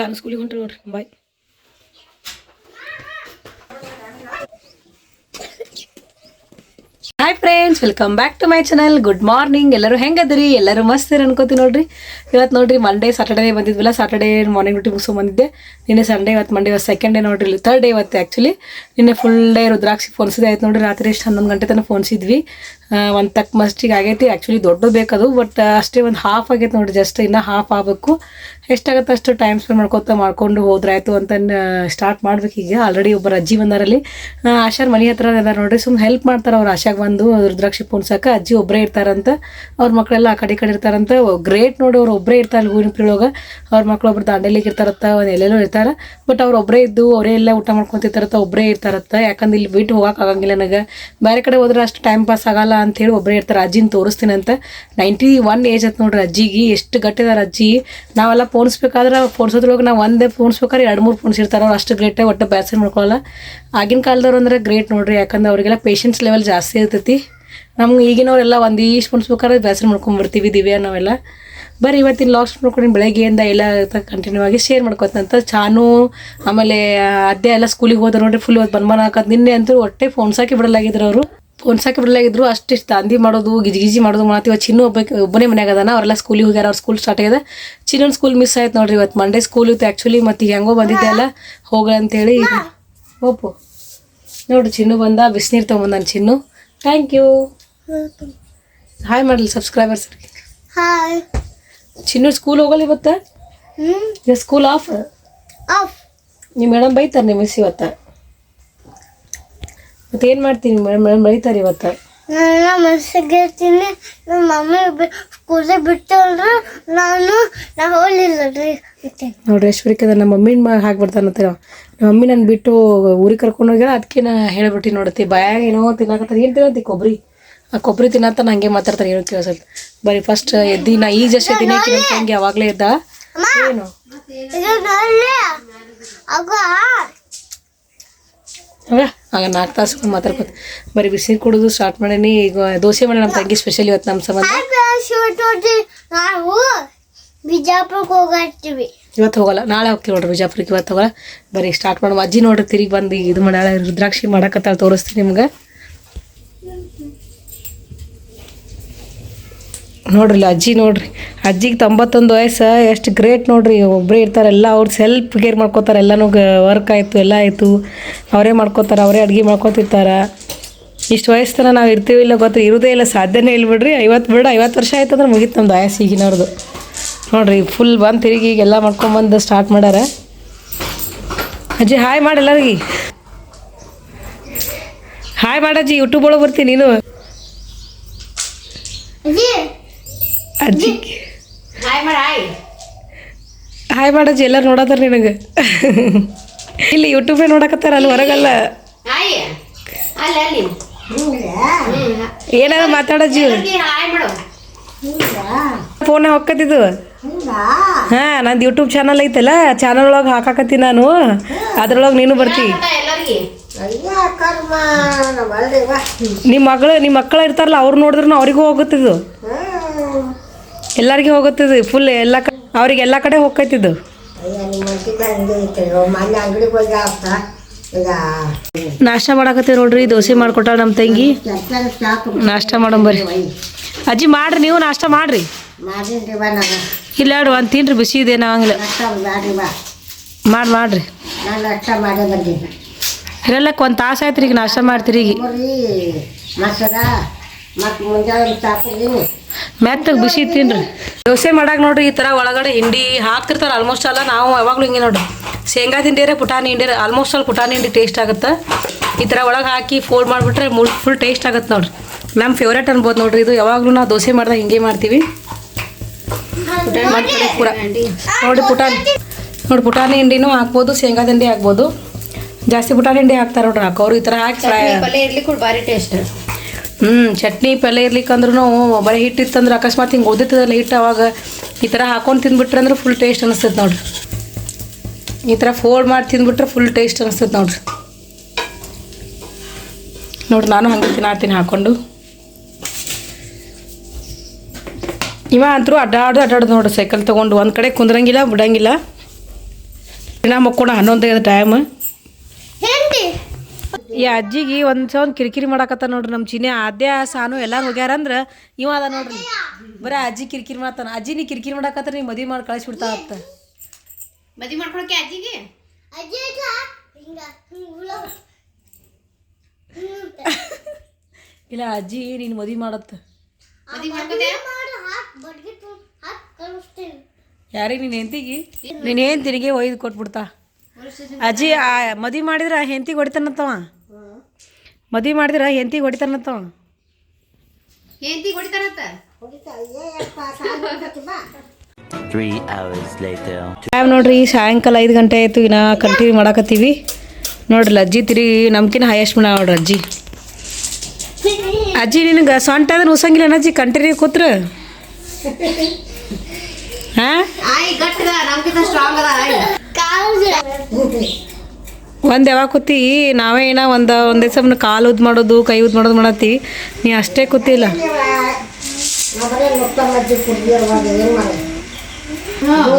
ಸಾನು ಸ್ಕೂಲಿಗೆ ಹೊಂಟ್ರಿ ನೋಡ್ರಿ. Bye hi friends welcome back to my channel good morning ಎಲ್ಲರೂ ಹೆಂಗದ್ರಿ? ಎಲ್ಲರೂ ಮಸ್ತ್ ಇರ ಅನ್ಕೋತೀನಿ ನೋಡ್ರಿ. ಇವತ್ತು ನೋಡ್ರಿ ಮಂಡೇ ಸಾಟರ್ಡೇ ಬಂದಿದ್ವಲ್ಲ ಸಾಟರ್ಡೇ ಮಾರ್ನಿಂಗ್ ಡ್ಯೂಟಿ ಮುಗಿಸೋ ಬಂದಿದ್ದೆ. ನಿನ್ನೆ ಸಂಡೇ ಇವತ್ತು ಮಂಡೇ ಇವತ್ತು ಸೆಕೆಂಡ್ ಡೇ ನೋಡ್ರಿ ಥರ್ಡ್ ಡೇ ಇವತ್ತು ಆ್ಯಕ್ಚುಲಿ ನಿನ್ನೆ ಫುಲ್ ಡೇ ರುದ್ರಾಕ್ಷಿ ಫೋನ್ಸಿದೆ ಆಯ್ತು ನೋಡ್ರಿ, ರಾತ್ರಿ ಎಷ್ಟು ಹನ್ನೊಂದು ಗಂಟೆ ತನಕ ಫೋನ್ಸಿದ್ವಿ ಒಂದು ತಕ್ಕ ಮಸ್ಟಿಗೆ ಆಗೈತಿ. ಆ್ಯಕ್ಚುಲಿ ದೊಡ್ಡದು ಬೇಕದು ಬಟ್ ಅಷ್ಟೇ ಒಂದು ಹಾಫ್ ಆಗೈತೆ ನೋಡಿ ಜಸ್ಟ್ ಇನ್ನೂ ಹಾಫ್ ಆಗಬೇಕು. ಎಷ್ಟಾಗುತ್ತೆ ಅಷ್ಟು ಟೈಮ್ ಸ್ಪೆಂಡ್ ಮಾಡ್ಕೊತ ಮಾಡ್ಕೊಂಡು ಹೋದ್ರಾಯ್ತು ಅಂತ ಸ್ಟಾರ್ಟ್ ಮಾಡ್ಬೇಕು ಈಗ. ಆಲ್ರೆಡಿ ಒಬ್ಬರು ಅಜ್ಜಿ ಬಂದಾರಲ್ಲಿ. ಆಶಾರ ಮನೆ ಹತ್ರ ಇದಾರೆ ನೋಡ್ರಿ. ಸುಮ್ಮನೆ ಹೆಲ್ಪ್ ಮಾಡ್ತಾರೆ ಅವ್ರು ಆಶಾಗೆ ಬಂದು, ರುದ್ರಾಕ್ಷಿ ಪುಣ್ಸಕ ಅಜ್ಜಿ ಒಬ್ಬರೇ ಇರ್ತಾರಂತ, ಅವ್ರ ಮಕ್ಕಳೆಲ್ಲ ಆ ಕಡೆ ಕಡೆ ಇರ್ತಾರಂತ. ಗ್ರೇಟ್ ನೋಡಿ ಅವ್ರು ಒಬ್ಬರೇ ಇರ್ತಾರೆ ಹೂವಿನ ಪಿಳೋಗ ಅವ್ರ ಮಕ್ಕಳು ಒಬ್ರು ದಾಂಡೇಲಿಗೆ ಇರ್ತಾರತ್ತ, ಒಂದು ಎಲ್ಲೆಲ್ಲೋ ಇರ್ತಾರೆ. ಬಟ್ ಅವ್ರು ಒಬ್ಬರೇ ಇದ್ದು, ಅವರೇ ಎಲ್ಲ ಊಟ ಮಾಡ್ಕೊತಿರ್ತಾರತ್ತ ಒಬ್ಬರೇ ಇರ್ತಾರತ್ತ. ಯಾಕಂದ್ರೆ ಇಲ್ಲಿ ಬಿಟ್ಟು ಹೋಗಕ್ಕೆ ಆಗಂಗಿಲ್ಲ ನನಗೆ. ಬೇರೆ ಕಡೆ ಹೋದ್ರೆ ಅಷ್ಟು ಟೈಮ್ ಪಾಸ್ ಆಗಲ್ಲ. ಅಂತೇಳಿ ಒಬ್ಬರೇ ಇರ್ತಾರೆ, ಅಜ್ಜಿನ ತೋರಿಸ್ತೀನಿ ಅಂತ. ನೈಂಟಿ ಒನ್ ಏಜ್ ಅಂತ ನೋಡ್ರಿ ಅಜ್ಜಿಗೆ, ಎಷ್ಟು ಗಟ್ಟಿದಾರ ಅಜ್ಜಿ. ನಾವೆಲ್ಲ ಪೋಣಿಸ್ಬೇಕಾದ್ರೆ ಪೋಣಿಸೋದ್ರೊಳಗೆ ನಾವು ಒಂದೇ ಪೋಣಿಸ್ಬೇಕಾದ್ರೆ ಎರಡು ಮೂರು ಫೋನ್ಸ್ ಅವ್ರು ಅಷ್ಟು ಗ್ರೇಟ್ ಒಟ್ಟು ಬೇಸರ ಮಾಡ್ಕೊಳ್ಳಲ್ಲ ಆಗಿನ ಕಾಲದವ್ರು ಅಂದ್ರೆ ಗ್ರೇಟ್ ನೋಡ್ರಿ, ಯಾಕಂದ್ರೆ ಅವರಿಗೆಲ್ಲ ಪೇಷನ್ಸ್ ಲೆವೆಲ್ ಜಾಸ್ತಿ ಇರ್ತೈತಿ. ನಮ್ಗೆ ಈಗಿನವರೆಲ್ಲ ಒಂದೀಷ್ಟು ಪೋಣಿಸ್ಬೇಕಾದ್ರೆ ಬೇಸರ ಮಾಡ್ಕೊಂಡ್ಬಿಡ್ತೀವಿ ದಿವ್ಯಾ ನಾವೆಲ್ಲ. ಬರ್ರಿ, ಇವತ್ತಿನ ಲಾಕ್ಸ್ ನೋಡ್ಕೊಂಡು ಬೆಳಗ್ಗೆಯಿಂದ ಎಲ್ಲ ಕಂಟಿನ್ಯೂ ಆಗಿ ಶೇರ್ ಮಾಡ್ಕೊತಂತ ಚಾನು, ಆಮೇಲೆ, ಅದೇ ಎಲ್ಲ ಸ್ಕೂಲಿಗೆ ಹೋದ ನೋಡ್ರಿ ಫುಲ್ ಇವತ್ತು ಬನ್ಬನ್ ಹಾಕೋದು. ನಿನ್ನೆ ಅಂತೂ ಹೊಟ್ಟೆ ಫೋನ್ಸ್ ಹಾಕಿ ಬಿಡಲಾಗಿದ್ರು ಅವರು. ಫೋನ್ ಸಾಕಿ ಬಿಡಲಾಗಿದ್ರು ಅಷ್ಟಿಷ್ಟು ದಾಂದಿ ಮಾಡೋದು ಗಿಜಿ ಗಿಜಿ ಮಾಡೋದು ಮಾಡ್ತೀವಿ. ಚಿನ್ನು ಒಬ್ಬಕ್ಕೆ ಒಬ್ಬನೇ ಮನೆಯಾಗ ಅದಾನ ಅವರೆಲ್ಲ ಸ್ಕೂಲಿಗೆ ಹೋಗ್ಯಾರ ಅವ್ರ ಸ್ಕೂಲ್ ಸ್ಟಾರ್ಟ್ ಆಗಿದೆ ಚಿನ್ನೊಂದು ಸ್ಕೂಲ್ ಮಿಸ್ ಆಯ್ತು ನೋಡ್ರಿ ಇವತ್ತು ಮಂಡೇ ಸ್ಕೂಲ್ ಇತ್ತು ಆ್ಯಕ್ಚುಲಿ ಮತ್ತು ಈಗ ಹೆಂಗೋ ಬಂದಿದ್ದೆ ಅಲ್ಲ ಹೋಗ ಅಂತೇಳಿ. ಓಪು ನೋಡ್ರಿ ಚಿನ್ನು ಬಂದ ಬಿಸಿನೀರು ನಾನು ಚಿನ್ನು. ಥ್ಯಾಂಕ್ ಯು ಹಾಯ್ ಮಾಡಲಿ ಸಬ್ಸ್ಕ್ರೈಬರ್ಸ್ ಹಾಯ್ ಚಿನ್ನು ಸ್ಕೂಲ್ ಹೋಗಲ್ಲ ಇವತ್ತು? ಸ್ಕೂಲ್ ಆಫ್ ಆಫ್ ನಿಮ್ಮ ಮೇಡಮ್ ಬೈತಾರೆ ನಿಮ್ಮ ಮಿಸ್ ಇವತ್ತ? ಮತ್ತೆ ಏನು ಮಾಡ್ತೀನಿ ಮೇಡಮ್ ಬೈತಾರೆ ಇವತ್ತ? ನಾನು ಮನಸ್ಸಿಗೆ ಇರ್ತೀನಿ ನಮ್ಮ ಮಮ್ಮಿ ಸ್ಕೂಲಿಗೆ ಬಿಟ್ಟಲ್ರು ನಾನು ನಾ ಹೋಗ್ಲಿಲ್ಲ ರೀ ನೋಡ್ರಿ ಎಷ್ಟು ನಮ್ಮ ಮಮ್ಮಿನ ಮ ಹಾಕ್ಬಿಡ್ತಾನಂತ ನಮ್ಮ ಮಮ್ಮಿ ನಾನು ಬಿಟ್ಟು ಊರಿಗೆ ಕರ್ಕೊಂಡು ಹೋಗ್ಯಾರ ಅದಕ್ಕೆ ನಾ ಹೇಳ್ಬಿಟ್ಟು ನೋಡತ್ತಿ ಬಾಯಾಗ ಏನೋ ತಿನ್ನಕತ್ತಾರ. ಏನು ತಿನ್ನತಿ ಕೊಬ್ಬರಿ ಆ ಕೊಬ್ಬರಿ ತಿನ್ನತ್ತ ನಾ ಹಂಗೆ ಮಾತಾಡ್ತಾರೆ ಏನೋ ಕೇಳಿಸಲ್ ಬರೀ ಫಸ್ಟ್ ಎದ್ದಿ ನಾ ಈಗ ಜಸ್ಟ್ ಎದ್ದಿನಿ ಹಂಗೆ ಅವಾಗಲೇ ಇದ್ದ ಏನು? ನೋಡಿ ಆಗ ನಾಲ್ಕು ತಾಸು ಮಾತಾಡ್ಕೊತ. ಬರೀ ಬಿಸಿ ಕುಡಿದು ಸ್ಟಾರ್ಟ್ ಮಾಡೀನಿ. ಈಗ ದೋಸೆ ಮಾಡಿ ನಮ್ಮ ತಂಗಿ ಸ್ಪೆಷಲ್ ಇವತ್ತು ನಮ್ಮ ಸಂಬಂಧ. ಹೋಗಿ ನಾವು ಬಿಜಾಪುರಕ್ಕೆ ಇವತ್ತು ಹೋಗಲ್ಲ ನಾಳೆ ಹೋಗ್ತೀವಿ ನೋಡ್ರಿ ಬಿಜಾಪುರಕ್ಕೆ ಇವತ್ತು ಹೋಗಲ್ಲ. ಬರೀ ಸ್ಟಾರ್ಟ್ ಮಾಡುವ ಅಜ್ಜಿ ನೋಡ್ರಿ ತಿರುಗಿ ಬಂದು ಇದು ಮಾಡ್ಯಾಳ ರುದ್ರಾಕ್ಷಿ ಮಾಡಕತ್ತಾಳ ತೋರಿಸ್ತೀನಿ ನಿಮ್ಗೆ. ನೋಡ್ರಿ ಅಜ್ಜಿ ನೋಡ್ರಿ. ಅಜ್ಜಿಗೆ ತೊಂಬತ್ತೊಂದು ವಯಸ್ಸು, ಎಷ್ಟು ಗ್ರೇಟ್ ನೋಡ್ರಿ. ಒಬ್ಬರೇ ಇರ್ತಾರೆ, ಎಲ್ಲ ಅವ್ರು ಸೆಲ್ಫ್ ಕೇರ್ ಮಾಡ್ಕೋತಾರೆ, ಎಲ್ಲನೂ ವರ್ಕ್ ಆಯಿತು, ಎಲ್ಲ ಆಯಿತು. ಅವರೇ ಮಾಡ್ಕೋತಾರೆ, ಅವರೇ ಅಡುಗೆ ಮಾಡ್ಕೊತಿರ್ತಾರೆ. ಇಷ್ಟು ವಯಸ್ಸು ತನಕ ನಾವು ಇರ್ತೀವಿ ಇಲ್ಲ ಗೊತ್ತು, ಇರೋದೇ ಇಲ್ಲ, ಸಾಧ್ಯನೇ ಇಲ್ಲ ಬಿಡ್ರಿ. ಐವತ್ತು ಬಿಡ, ಐವತ್ತು ವರ್ಷ ಆಯ್ತು ಅಂದ್ರೆ ಮುಗೀತು ನಮ್ದು ವಯಸ್ಸು ಈಗಿನವ್ರದ್ದು ನೋಡ್ರಿ ಫುಲ್ ಬಂದು ತಿರುಗಿ ಈಗೆಲ್ಲ ಮಾಡ್ಕೊಂಬಂದು ಸ್ಟಾರ್ಟ್ ಮಾಡ್ಯಾರ ಅಜ್ಜಿ ಹಾಯ್ ಮಾಡಿ ಎಲ್ಲರಿಗೆ. ಹಾಯ್ ಮಾಡಜ್ಜಿ ಯೂಟ್ಯೂಬ್ ಒಳಗೆ ಬರ್ತೀನಿ ನೀನು. ಅಜ್ಜಿ. ಹಾಯ್ ಮಾಡ ಹಾಯ್. ಹಾಯ್ ಮಾಡಜ್ಜಿ ಎಲ್ಲರೂ ನೋಡತ್ತಾರ ನಿನಗೆ? ಇಲ್ಲಿ ಯೂಟ್ಯೂಬೇ ನೋಡಕತ್ತಾರ ಅಲ್ಲಿ ಹೊರಗಲ್ಲ. ಹಾಯ್. ಅಲ್ಲಿ ಅಲ್ಲಿ. ಏನಾರ ಮಾತಾಡಜ್ಜಿ ಹಾಯ್ ಮಾಡು. ಫೋನ್ ಹೊಕ್ಕತ್ತಿದ್ದು ಹಾ ನಂದು ಯೂಟ್ಯೂಬ್ ಚಾನಲ್ ಐತಲ್ಲ ಚಾನಲ್ ಒಳಗೆ ಹಾಕಾಕತ್ತೀನಿ ನಾನು. ಅದ್ರೊಳಗೆ ನೀನು ಬರ್ತಿ. ಎಲ್ಲರಿಗೆ. ನಿಮ್ಮ ಮಗಳು ನಿಮ್ಮ ಮಕ್ಕಳು ಇರ್ತಾರಲ್ಲ ಅವ್ರು ನೋಡಿದ್ರು ಅವ್ರಿಗೂ ಹೋಗುತ್ತಿದ್ದು ಎಲ್ಲರಿಗೂ ಹೋಗುತ್ತಿದ್ದು ಫುಲ್ ಎಲ್ಲ ಕ ಅವ್ರಿಗೆ ಎಲ್ಲ ಕಡೆ ಹೋಗ್ಕೈತಿದ್ದು ನಾಷ್ಟ ಮಾಡಾಕತ್ತೀವಿ ನೋಡ್ರಿ, ದೋಸೆ ಮಾಡ್ಕೊಟ್ಟಾಳ ನಮ್ಮ ತಂಗಿ. ನಾಷ್ಟ ಮಾಡೋಣ ಬರ್ರಿ. ಅಜ್ಜಿ ಮಾಡ್ರಿ, ನೀವು ನಾಷ್ಟ ಮಾಡ್ರಿ. ಇಲ್ಲ ಒಂದು ತಿನ್ರಿ, ಬಿಸಿ ಇದೆ ಹಂಗಿಲ್ಲ. ಮಾಡಿ, ಮಾಡ್ರಿ. ಇರಲ್ಲಕ್ಕೆ, ಒಂದು ತಾಸು ಆಯ್ತು ಈಗ ನಾಷ್ಟ ಮಾಡ್ತೀರಿ ಈಗ. ಮೆತ್ತಗೆ ಬಿಸಿ ತಿನ್ರಿ ದೋಸೆ ಮಾಡಾಕ ನೋಡ್ರಿ ಈ ಥರ ಒಳಗಡೆ ಹಿಂಡಿ ಹಾಕ್ತಿರ್ತಾರೆ ಆಲ್ಮೋಸ್ಟ್ ಅಲ್ಲ ನಾವು ಯಾವಾಗಲೂ ಹಿಂಗೆ ನೋಡ್ರಿ. ಶೇಂಗಾ ತಿಂಡಿಯರೆ ಪುಟಾಣಿ ಹಿಂಡಿ ಆಲ್ಮೋಸ್ಟ್ ಅಲ್ಲಿ ಪುಟಾಣಿ ಹಿಂಡಿ ಟೇಸ್ಟ್ ಆಗುತ್ತೆ. ಈ ಥರ ಒಳಗೆ ಹಾಕಿ ಫೋಲ್ಡ್ ಮಾಡಿಬಿಟ್ರೆ ಮುಳ್ ಫುಲ್ ಟೇಸ್ಟ್ ಆಗುತ್ತೆ ನೋಡ್ರಿ. ನಮ್ಮ ಫೇವ್ರೇಟ್ ಅನ್ಬೋದು ನೋಡ್ರಿ ಇದು ಯಾವಾಗಲೂ ನಾವು ದೋಸೆ ಮಾಡಿದಾಗ ಹಿಂಗೆ ಮಾಡ್ತೀವಿ. ಪೂರ. ನೋಡಿ ಪುಟಾಣಿ. ನೋಡಿ ಪುಟಾಣಿ ಹಿಂಡಿನೂ ಹಾಕ್ಬೋದು ಶೇಂಗಾ ತಿಂಡಿ ಹಾಕ್ಬೋದು. ಜಾಸ್ತಿ ಪುಟಾಣಿ ಹಿಂಡಿ ಹಾಕ್ತಾರೆ ನೋಡ್ರಿ ಹಾಕೋರು ಈ ಥರ ಹಾಕಿ ಫ್ರೈ ಇರ್ಲಿಕ್ಕೆ ಭಾರಿ ಟೇಸ್ಟ್ ಹ್ಞೂ ಚಟ್ನಿ ಪಲ್ಯ ಇರ್ಲಿಕ್ಕಂದ್ರೂ ಬರೀ ಹಿಟ್ಟು ಇತ್ತಂದ್ರೆ ಅಕಸ್ಮಾತ್ ಹಿಂಗೆ ಉಳಿದಿರ್ತದಲ್ಲ ಹಿಟ್ಟು ಅವಾಗ ಈ ಥರ ಹಾಕೊಂಡು ತಿಂದ್ಬಿಟ್ರೆ ಅಂದ್ರೆ ಫುಲ್ ಟೇಸ್ಟ್ ಅನಿಸ್ತೈತೆ ನೋಡ್ರಿ. ಈ ಥರ ಫೋಲ್ಡ್ ಮಾಡಿ ತಿಂದ್ಬಿಟ್ರೆ ಫುಲ್ ಟೇಸ್ಟ್ ಅನಿಸ್ತೈತೆ ನೋಡ್ರಿ. ನೋಡ್ರಿ ನಾನು ಹಂಗೆ ತಿನ್ನಾಡ್ತೀನಿ ಹಾಕ್ಕೊಂಡು ಇವ ಅಂತರೂ ಅಡ್ಡಾಡ್ದು ಅಡ್ಡಾಡ್ದು ನೋಡ್ರಿ ಸೈಕಲ್ ತೊಗೊಂಡು. ಒಂದು ಕಡೆ ಕುಂದ್ರಂಗಿಲ್ಲ, ಬಿಡಂಗಿಲ್ಲ. ದಿನ ಮಕ್ಕೋಣ ಹನ್ನೊಂದು ಟೈಮ್ ಈ ಅಜ್ಜಿಗೆ ಒಂದು ಸೌಂದ್ ಕಿರಿಕಿರಿ ಮಾಡಾಕತ್ತ ನೋಡ್ರಿ ನಮ್ಮ ಚಿನ್ನೆ ಆದ್ಯ ಸಾನು ಎಲ್ಲಾರು ಹೋಗ್ಯಾರ ಅಂದ್ರೆ ಇವ ಅದ ನೋಡ್ರಿ. ಬರೀ ಅಜ್ಜಿ ಕಿರಿಕಿರಿ ಮಾಡ್ತಾನ ಅಜ್ಜಿ ನೀ ಕಿರಿಕಿರಿ ಮಾಡಾಕತ್ತ ನೀ ಮದುವೆ ಮಾಡಿ ಕಳಿಸ್ಬಿಡ್ತಾ ಅಂತ. ಮದಿ ಮಾಡ್ಕೊಳಕ್ಕೆ ಅಜ್ಜಿಗೆ? ಅಜ್ಜಿ ಇಲ್ಲ ಅಜ್ಜಿ ನೀನು ಮದುವೆ ಮಾಡತ್ತ. ಯಾರಿಗೆ ನೀನು ಹೆಂತಿಗೆ ನೀನು ಏನು ತಿರುಗಿ ಒಯ್ದು ಕೊಟ್ಬಿಡ್ತಾ. ಅಜ್ಜಿ ಆ ಮದುವೆ ಮಾಡಿದ್ರೆ ಹೆಂತಿಗೆ ಹೊಡಿತಾನಂತವ. ಮದುವೆ ಮಾಡಿದ್ರ ಹೆಂತಿಗೆ ಹೊಡಿತಾನತ್ತ. ಟೈಮ್ ನೋಡ್ರಿ ಸಾಯಂಕಾಲ ಐದು ಗಂಟೆ ಆಯ್ತು ಇನ್ನ ಕಂಟಿನ್ಯೂ ಮಾಡಾಕತ್ತೀವಿ. ನೋಡ್ರಿ ಅಜ್ಜಿ ತಿರುಗಿ ನಮ್ಕಿನ ಹೈಯೆಸ್ಟ್ ಮಾಡ ನೋಡ್ರಿ ಅಜ್ಜಿ. ಅಜ್ಜಿ ನಿನಗೆ ಸೊಂಟ ಅದನ್ನ ಉಸಂಗಿಲ್ಲ ಅಜ್ಜಿ ಕಂಟಿನ್ಯೂ ಕೂತ್ರ. ಹಾಂ? ಒಂದು ಯಾವಾಗ ಕೂತಿ ನಾವೇ ಏನ ಒಂದು ಒಂದೇ ಸಮನ ಕಾಲು ಉದ್ ಮಾಡೋದು ಕೈ ಉದ್ ಮಾಡೋದು ಮಾಡತ್ತಿ ನೀ ಅಷ್ಟೇ ಕೂತಿಲ್ಲ.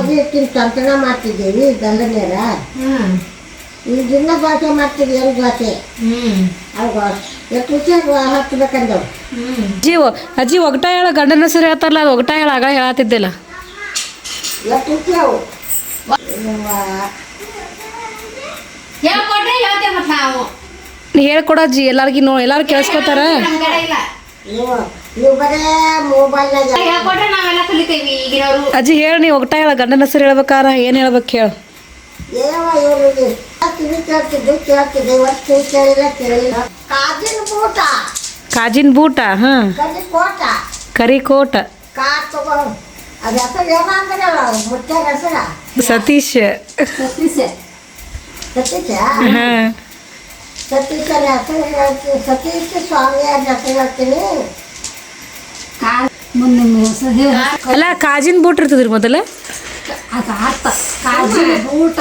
ಜೀವ ತಂತ್ರಣ ಮಾಡ್ತಿದ್ದೀವಿ ಗಂಡನೇರ ಈಗ ದಿನ ಮಾಡ್ತೀವಿ ಏನು ಅವಾಗ ಎಷ್ಟು ಅಜ್ಜಿ ಒಗಟ ಹೇಳ ಗಂಡನ ಹೆಸರು ಹೇಳ್ತಾರಲ್ಲ ಅದು ಒಗಟ ಹೇಳ ಆಗ ಹೇಳತ್ತಿದ್ದಿಲ್ಲ ಎಷ್ಟು ಹೇಳ್ಕೊಟ್ರೆ ಹೇಳ್ತೇವೆ ಮತ್ ನಾವು. ನೀ ಹೇಳ್ಕೊಡಜ್ಜಿ ಎಲ್ಲಾರ್ಗಿ ನೋ ಎಲ್ಲಾರು ಕೇಳಿಸ್ಕೊತಾರ? ನಮ್ ಕಡೆ ಇಲ್ಲ. ನೀವು ನೀವು ಬರೇ ಮೊಬೈಲ್ನಾಗ ಹೇಳ್ಕೊಟ್ರೆ ನಾವೆಲ್ಲ ಕಲಿತೇವಿ ಈಗಿನವರು. ಅಜ್ಜಿ ಹೇಳಿ ನೀ ಒಗಟ ಹೇಳ ಗಂಡನ ಹೆಸರು ಹೇಳ್ಬೇಕಾರ ಏನು ಹೇಳ್ಬೇಕು ಹೇಳು. ಕಾಜಿನ್ ಇವ್ರಿಗೆ ಕಿವಿ ಕೇಳ್ತಿದ್ದು ಕೇಳ್ತಿದ್ದೆ ಇವತ್ತು ಕಿವಿ ಕೇಳಿಲ್ಲ ಕೇಳಿಲ್ಲ. ಕಾಜಿನ ಬೂಟ. ಕಾಜಿನ ಬೂಟ ಹಾಂ. ಕೋಟ. ಕರಿ ಕೋಟ. ಕಾರ್ ತಗೋ. ಅದು ಹೆಸರು. ಸತೀಶ್. ಸತೀಶ. ಸತೀಶ? ಸತೀಶ ಸ್ವಾಮಿ ಅಂತ ಹೆಸರು ಹೇಳ್ತೀನಿ? ಅಲ್ಲ ಕಾಜಿನ ಬೂಟ್ ಇರ್ತದ್ರಿ ಮೊದಲ. ಕಾಜಿನ ಬೂಟ.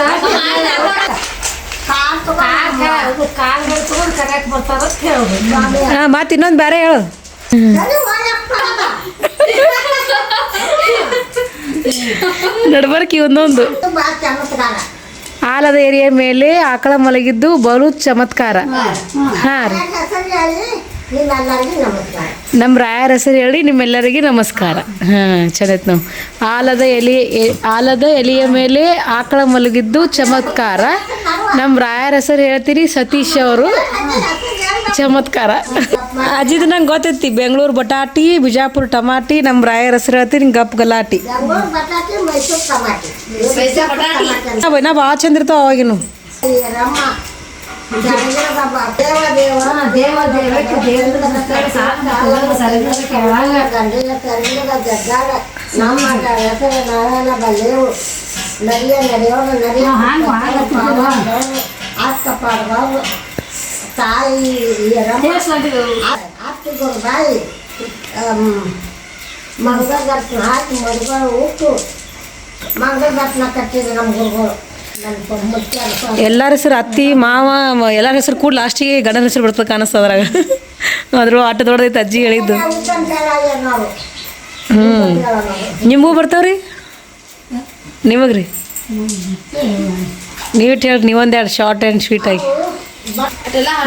ಹಾಂ ಮತ್ತೆ ಇನ್ನೊಂದು ಬೇರೆ ಹೇಳು. ನಡ್ಬರ್ಕಿ ಒಂದೊಂದು. ಆಲದ ಏರಿಯ ಮೇಲೆ ಆಕಳ ಮಲಗಿದ್ದು ಬಲು ಚಮತ್ಕಾರ. ಹಾಂ ರೀ. ನಮ್ಮ ರಾಯರ ಹೆಸರು ಹೇಳಿ ನಿಮ್ಮೆಲ್ಲರಿಗೆ ನಮಸ್ಕಾರ. ಹಾಂ ಚಂದೈತೆ ನಾವು ಆಲದ ಎಲೆ ಆಲದ ಎಲೆಯ ಮೇಲೆ ಆಕಳ ಮಲಗಿದ್ದು ಚಮತ್ಕಾರ. ನಮ್ಮ ರಾಯರ ಹೆಸರು ಹೇಳ್ತೀರಿ ಸತೀಶ್ ಅವರು. ಚಮತ್ಕಾರ ಅಜಿದ್ ನಂಗೆ ಗೊತ್ತೈತಿ ಬೆಂಗಳೂರು ಬಟಾಟಿ ಬಿಜಾಪುರ ಟಮಾಟಿ ನಮ್ಮ ರಾಯರ ಹೆಸರು ಹೇಳ್ತೀನಿ ಗಪ್ ಗಲಾಟಿ ನಾ ಭಾಳ ಚಂದ ಇರ್ತಾವ ಅವಾಗಿನ ನಮ್ಮ ತಾಯಿ ಆಸ್ತಿಗಳು ಬಾಯಿ ಮಂಗದರ್ಶನ ಹಾಕಿ ಮದುವೆ ಉಟ್ಟು ಮಂಗದರ್ಶನ ಕಟ್ಟಿದ್ರು ನಮ್ಮ ಗುರುಗಳು. ಎಲ್ಲರ ಹೆಸರು ಅತ್ತಿ ಮಾವ ಎಲ್ಲರ ಹೆಸರು ಕೂಡ ಲಾಸ್ಟಿಗೆ ಗಂಡನ ಹೆಸರು ಬರ್ತದೆ ಕಾಣಿಸ್ತದ ಅದ್ರಾಗ. ಅದ್ರ ಆಟ ದೊಡ್ಡದೈತೆ ಅಜ್ಜಿ ಹೇಳಿದ್ದು. ಹ್ಞೂ ನಿಮಗೂ ಬರ್ತಾವ್ರಿ? ನಿಮಗ್ರಿ? ರೀ ನೀವಿಟ್ಟು ಹೇಳಿ ನೀವೊಂದೆರಡು ಶಾರ್ಟ್ ಆ್ಯಂಡ್ ಸ್ವೀಟ್ ಆಗಿ.